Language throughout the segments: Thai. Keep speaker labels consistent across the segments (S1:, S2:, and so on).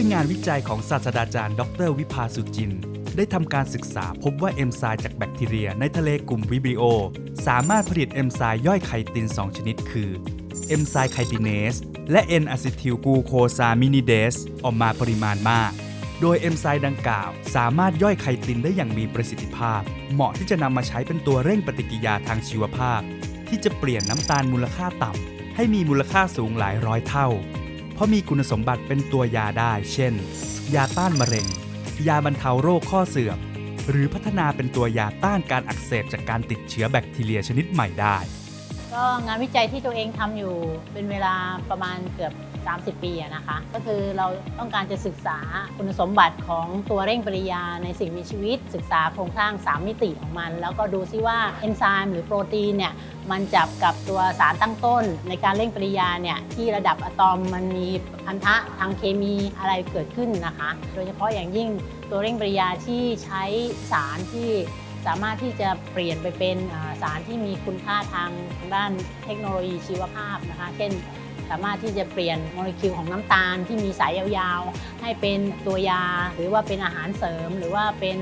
S1: ยงานวิจัยของศาสตราจารย์ ดร วิภาสุจิน ได้ทำการศึกษาพบว่าเอนไซม์จากแบคทีเรียในทะเลกลุ่มวิบริโอ สามารถผลิตเอนไซม์ย่อยไคติน 2 ชนิดคือเอนไซม์ไคติเนสและ N อะซิทิลกูโคซามินิเดสออกมาปริมาณมาก โดยเอนไซม์ดังกล่าว สามารถย่อยไคตินได้อย่างมีประสิทธิภาพ เหมาะที่จะนำมาใช้เป็นตัวเร่งปฏิกิยาทางชีวภาพ ที่จะเปลี่ยนน้ำตาลมูลค่าต่ำให้มีมูลค่าสูงหลายร้อยเท่า ราะมีคุณสมบัติเป็นตัวยาได้ เช่น ยาต้านมะเร็ง ยาบรรเทาโรคข้อเสื่อม หรือพัฒนาเป็นตัวยาต้านการอักเสบจากการติดเชื้อแบคทีเรียชนิดใหม่ได้
S2: ก็งานวิจัยที่ตัวเองทำอยู่เป็นเวลาประมาณเกือบ 30 ปีอะนะคะ ก็คือเราต้องการจะศึกษาคุณสมบัติของตัวเร่งปฏิกิริยาในสิ่งมีชีวิต ศึกษาโครงสร้าง 3 มิติของมัน แล้วก็ดูซิว่าเอนไซม์หรือโปรตีนเนี่ย มันจับกับตัวสารตั้งต้น ในการเร่งปฏิกิริยาเนี่ยที่ระดับอะตอมมันมีพันธะทางเคมีอะไรเกิดขึ้นนะคะ โดยเฉพาะอย่างยิ่งตัวเร่งปฏิกิริยาที่ใช้สารที่สามารถที่จะเปลี่ยนไปเป็นสารที่มีคุณค่าทางด้านเทคโนโลยีชีวภาพนะคะ เช่น สามารถที่จะเปลี่ยนโมเลกุลของน้ำตาลที่มีสายยาวๆ ให้เป็นตัวยา หรือว่าเป็นอาหารเสริม หรือว่าเป็น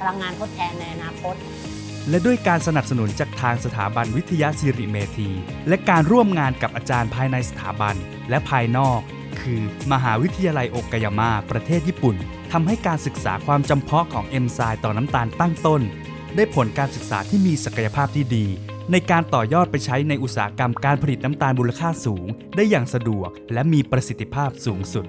S2: พลังงานทดแทนในอนาคต
S1: และด้วยการสนับสนุนจากทางสถาบันวิทยาศิริเมธี และการร่วมงานกับอาจารย์ภายในสถาบันและภายนอก คือมหาวิทยาลัยโอกายาม่าประเทศญี่ปุ่นทำให้การศึกษาความจำเพาะของเอนไซม์ต่อน้ำตาลตั้งต้น ได้ผลการศึกษาที่มีศักยภาพที่ดี ในการต่อยอดไปใช้ในอุตสาหกรรมการผลิตน้ำตาลมูลค่าสูง ได้อย่างสะดวกและมีประสิทธิภาพสูงสุด